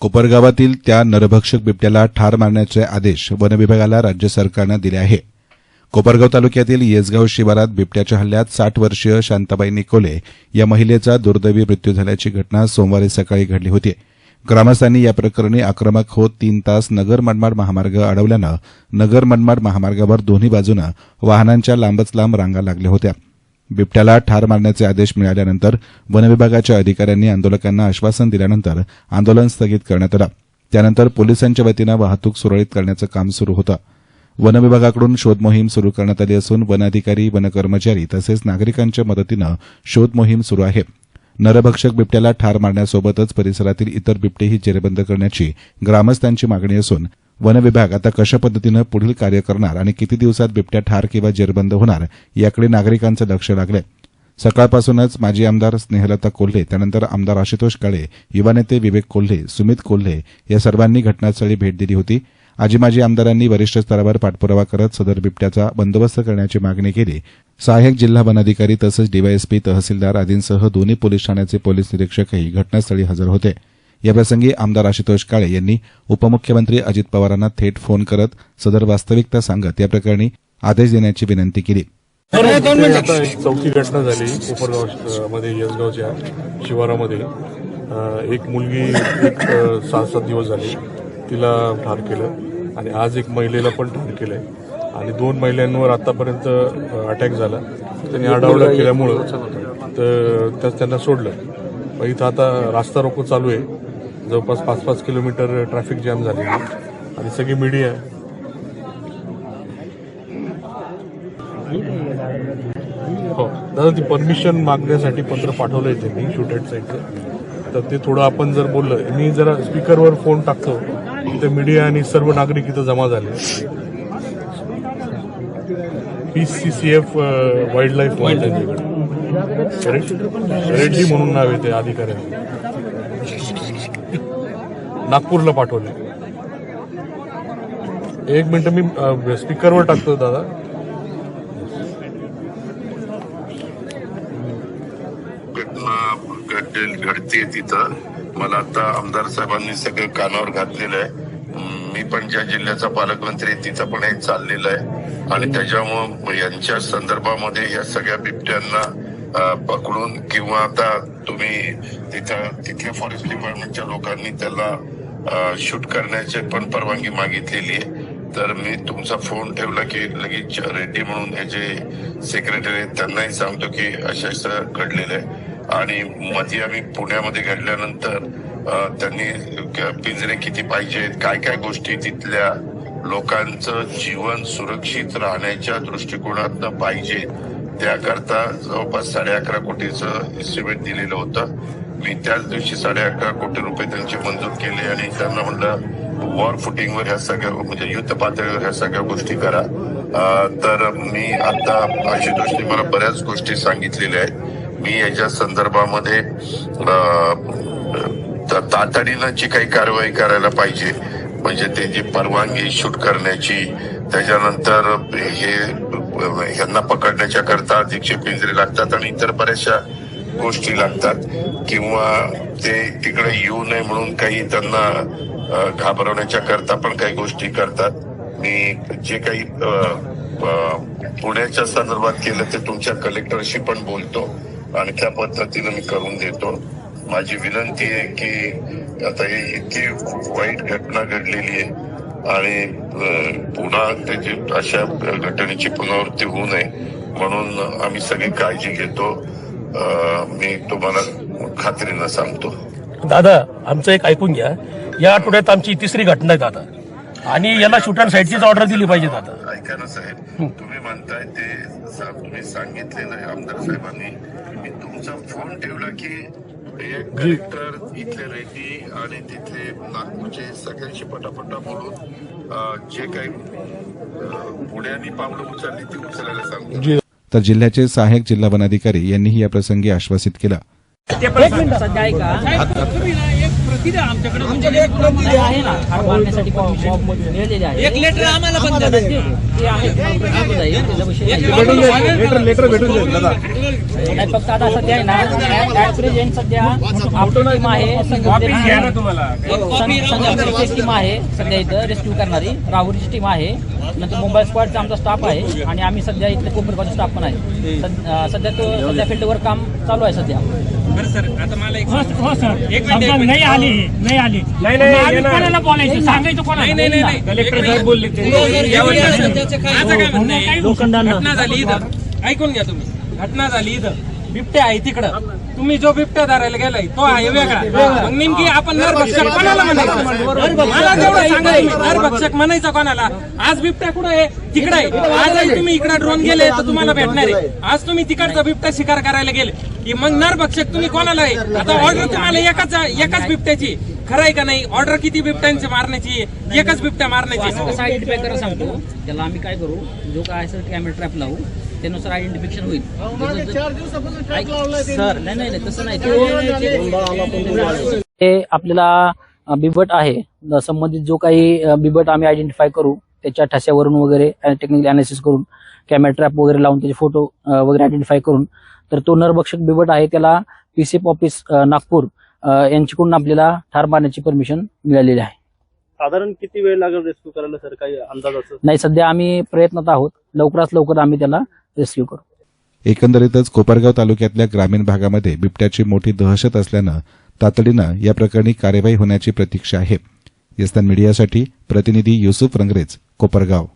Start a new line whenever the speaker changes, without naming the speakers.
कोपरगावातील त्या नरभक्षक बिबट्याला ठार मारण्याचे आदेश वनविभागाला राज्य सरकारनं दिले आहे. कोपरगाव तालुक्यातील येसगाव शिवारात बिबट्याच्या हल्ल्यात साठ वर्षीय शांताबाई निकोले या महिलेचा दुर्दैवी मृत्यू झाल्याची घटना सोमवारी सकाळी घडली होती. ग्रामस्थांनी या प्रकरणी आक्रमक होत तीन तास नगर मनमाड महामार्ग अडवल्यानं नगर मनमाड महामार्गावर दोन्ही बाजूनं वाहनांच्या लांबच लांब रांगा लागल्या होत्या. बिबट्याला ठार मारण्याचे आदेश मिळाल्यानंतर वनविभागाच्या अधिकाऱ्यांनी आंदोलकांना आश्वासन दिल्यानंतर आंदोलन स्थगित करण्यात आलं. त्यानंतर पोलिसांच्या वतीनं वाहतूक सुरळीत करण्याचं काम सुरू होतं. वनविभागाकडून शोधमोहीम सुरू करण्यात आली असून वनाधिकारी वनकर्मचारी तसेच नागरिकांच्या मदतीनं शोधमोहीम सुरू आहे. नरभक्षक बिबट्याला ठार मारण्यासोबतच परिसरातील इतर बिबटेही जेरबंद करण्याची ग्रामस्थांची मागणी असून वन विभाग आता कशा पद्धतीनं पुढील कार्य करणार आणि किती दिवसात बिबट्या ठार किंवा जेरबंद होणार याकडे नागरिकांचं लक्ष लागलंय. सकाळपासूनच माजी आमदार स्नेहलता कोल्हे त्यानंतर आमदार आशुतोष काळे युवा नेते विवेक कोल्हे सुमित कोल्हे या सर्वांनी घटनास्थळी भेट दिली होती. आजी माजी आमदारांनी वरिष्ठ स्तरावर पाठपुरावा करत सदर बिबट्याचा बंदोबस्त करण्याची मागणी केली. सहाय्यक जिल्हा वनाधिकारी तसंच डीवायएसपी तहसीलदार आदींसह दोन्ही पोलीस ठाण्याचे पोलीस निरीक्षकही घटनास्थळी हजर होते. याप्रसंगी आमदार आशुतोष काळे यांनी उपमुख्यमंत्री अजित पवारांना थेट फोन करत सदर वास्तविकता सांगत या प्रकरणी आदेश देण्याची विनंती केली.
इथे आता एक चौथी घटना झाली कोपरगावमध्ये येसगावच्या शिवारामध्ये एक मुलगी एक सहा सात दिवस झाले. तिला ठार केलं आणि आज एक महिलेला पण ठार केलंय. आणि दोन महिलांवर आतापर्यंत अटॅक झाला. त्यांनी आडावडा केल्यामुळं तर त्यांना सोडलं. मग इथं आता रास्ता रोको चालू आहे. जवळपास पाच पाच किलोमीटर ट्रॅफिक जॅम झालेली आणि सगळी मीडिया हो. दादा ती परमिशन मागण्यासाठी पत्र पाठवलंय त्यांनी शूट ॲट साईडचं तर ते थोडं आपण जर बोललं मी जरा स्पीकरवर फोन टाकतो. ते मीडिया आणि सर्व नागरिक इथं जमा झाले. P C C F wildlife त्यांच्याकडे. करेक्ट रेड्डी म्हणून नाव येते ते नागपूरला पाठवले. एक मिनिट मी स्पीकरवर टाकतो दादा.
घटना घडेल घडते तिथं. मला आता आमदार साहेबांनी सगळं कानावर घातलेलं आहे. मी पण ज्या जिल्ह्याचा पालकमंत्री तिथं पण हे चाललेलं आहे. आणि त्याच्यामुळं यांच्या संदर्भामध्ये या सगळ्या बिबट्यांना पकडून किंवा आता तुम्ही तिथं तिथल्या फॉरेस्ट डिपार्टमेंटच्या लोकांनी त्याला शूट करण्याची पण परवानगी मागितलेली आहे. तर मी तुमचा फोन ठेवला की लगेच रेड्डी म्हणून हे जे सेक्रेटरी आहेत त्यांनाही सांगतो की अशा असं घडलेलं आहे. आणि मध्ये आम्ही पुण्यामध्ये घडल्यानंतर त्यांनी पिंजरे किती पाहिजेत काय काय गोष्टी तिथल्या लोकांचं जीवन सुरक्षित राहण्याच्या दृष्टिकोनातनं पाहिजे त्याकरता जवळपास साडे अकरा कोटीचं एस्टिमेट दिलेलं होतं. मी त्याच दिवशी साडे अकरा कोटी रुपये त्यांचे मंजूर केले आणि त्यांना म्हणलं वॉर फुटिंगवर ह्या सगळ्या म्हणजे युद्ध पातळीवर ह्या सगळ्या गोष्टी करा. तर मी आता आशुतोषने मला बऱ्याच गोष्टी सांगितलेल्या आहेत. मी याच्या संदर्भामध्ये त- तातडीनं जी काही कारवाई करायला पाहिजे म्हणजे ते जी परवानगी शूट करण्याची त्याच्यानंतर हे ह्यांना पकडण्याच्या करता अधिकचे पिंजरे लागतात आणि इतर बऱ्याचशा गोष्टी लागतात किंवा ते तिकडे येऊ नये म्हणून काही त्यांना घाबरवण्याच्या करता पण काही गोष्टी करतात. मी जे काही पुण्याच्या संदर्भात केलं ते तुमच्या कलेक्टरशी पण बोलतो आणि त्या पद्धतीनं मी करून देतो. माझी विनंती आहे की आता हे इतकी वाईट घटना घडलेली आहे आणि पुन्हा त्याची अशा घटनेची पुनरावृत्ती होऊ नये म्हणून आम्ही सगळी काळजी घेतो. मी तुम्हाला खात्रीनं सांगतो.
दादा आमचं एक ऐकून घ्या. या आठवड्यात आमची तिसरी घटना आहे दादा. आणि याला शूटर साईडचीच ऑर्डर दिली पाहिजे दादा.
ऐका ना साहेब. तुम्ही म्हणताय ते तुम्ही सांगितलेलं आहे आमदार साहेबांनी. मी तुमचा फोन ठेवला की एक कलेक्टर इथले रेड्डी आणि तिथले नागपूरचे सगळ्यांशी पटापटा बोलून जे काही पुण्याने पावलं उचलली ती उचलायला सांगतो.
तर जिल्ह्याचे सहाय्यक जिल्हा वनाधिकारी यांनीही या प्रसंगी आश्वासित केलं.
प्रति द्या आमच्याकडे.
आमच्याकडे एक प्रति आहे ना. हार मारण्यासाठी परमिशन मिळालेली आहे. एक लेटर आम्हाला पण द्या ते आहे. भेटून जाईल त्याचा विषय नाही. नाही फक्त आता सध्या आहे ना ऍट प्रेझेंट सध्या आपली टीम आहे. टीम आहे सध्या इथं रेस्क्यू करणारी. राहुरीची टीम आहे. नंतर मुंबई स्क्वॉडचा आमचा स्टाफ आहे. आणि आम्ही सध्या इथले कोपरगावचा स्टाफ पण आहे सद- अं, सध्या तो सध्या फील्डवर काम चालू आहे सध्या.
सर आता मला एक हो सर. एक मिनिट नाही आली नाही आली. नाही नाही कोणाला बोलायचं? सांगायचं कोणाला? नाही नाही नाही कलेक्टर साहेब बोलले
माझं काय म्हणणं आहे घटना झाली इथं. ऐकून घ्या तुम्ही. घटना झाली इथं. बिबट्या आहे तिकडं. तुम्ही जो बिबट्या धरायला गेलाय तो आहे वेगळा. मग नेमकी आपण नरभक्षक कोणाला म्हणायचं? मला तेवढं सांगा तुम्ही, नरभक्षक म्हणायचं कोणाला? आज बिबट्या कुठं आहे? तिकडे आहे. आजही तुम्ही इकडे ड्रोन गेले तर तुम्हाला भेटणार आहे. आज तुम्ही तिकडचा बिबट्या शिकार करायला गेले. की मग नरभक्षक तुम्ही कोणाला आहे? आता ऑर्डर तुम्हाला एकाच एकाच बिबट्याची. खरं आहे का नाही? ऑर्डर किती बिबट्यांची मारण्याची? एकच बिबट्या मारण्याची.
कसं आयडेंटिफाय सांगतो. त्याला आम्ही काय करू? जो काय असेल कॅमेरा ट्रॅप लावू. त्यानुसार आयडेंटिफिकेशन होईल. सर नाही नाही नाही, तसं नाही. ते आपल्याला बिबट आहे. संबंधित जो काही बिबट आम्ही आयडेंटिफाय करू त्याच्या ठस्यावरून वगैरे टेक्निकल अनालिसिस करून कॅमेरा ट्रॅप वगैरे लावून त्याचे फोटो वगैरे आयडेंटिफाय करून तर तो नरभक्षक बिबट आहे. त्याला पीसीएफ ऑफिस नागपूर यांच्याकडून आपल्याला ठार मारण्याची परमिशन मिळालेली आहे.
साधारण किती वेळ लागेल रेस्क्यू करायला सर? काही अंदाजाचं
नाही सध्या आम्ही प्रयत्नात आहोत. लवकरात लवकर आम्ही त्याला रेस्क्यू करू.
एकंदरीतच कोपरगाव तालुक्यातल्या ग्रामीण भागामध्ये बिबट्याची मोठी दहशत असल्यानं तातडीनं या प्रकरणी कार्यवाही होण्याची प्रतीक्षा आहे. यस्तान मीडियासाठी प्रतिनिधी युसुफ रंगरेज कोपरगाव.